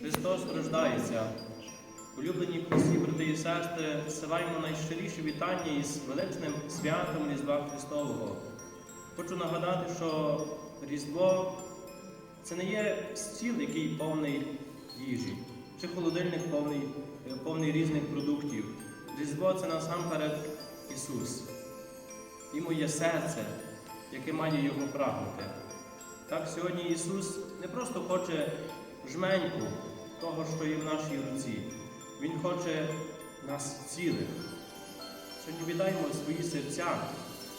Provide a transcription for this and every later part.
Христос рождається. Улюблені Христі, брати і сестри, силаємо найщиріші вітання із величним святом Різдва Христового. Хочу нагадати, що Різдво це не є стіл, який повний їжі, чи холодильник повний, е, повний різних продуктів. Різдво це насамперед Ісус і моє серце, яке має його прагнути. Так сьогодні Ісус не просто хоче жменьку того, що є в нашій руці. Він хоче нас цілих. Сьогодні віддаємо свої серця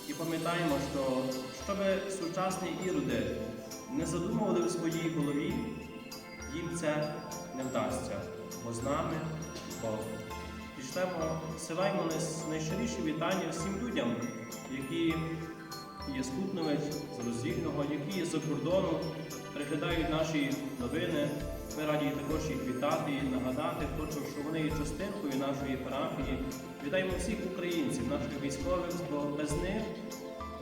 і пам'ятаємо, що щоб сучасні іроди не задумували в своїй голові, їм це не вдасться, бо з нами Бог. Пішлемо, силаємо най- найщиріші вітання всім людям, які є з Роздільного, які є за кордону, переглядають наші новини. Ми раді також їх вітати і нагадати, хочу, що вони є частинкою нашої парафії. Вітаємо всіх українців, наших військових, бо без них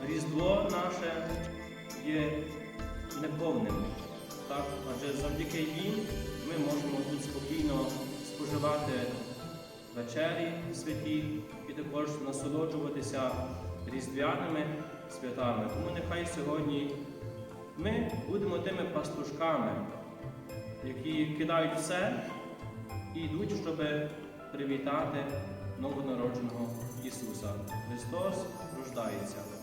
Різдво наше є неповним. Так? Адже завдяки їм ми можемо тут спокійно споживати вечері святі і також насолоджуватися різдвяними святами. Тому нехай сьогодні ми будемо тими пастушками, які кидають все і йдуть, щоб привітати новонародженого Ісуса. Христос рождається.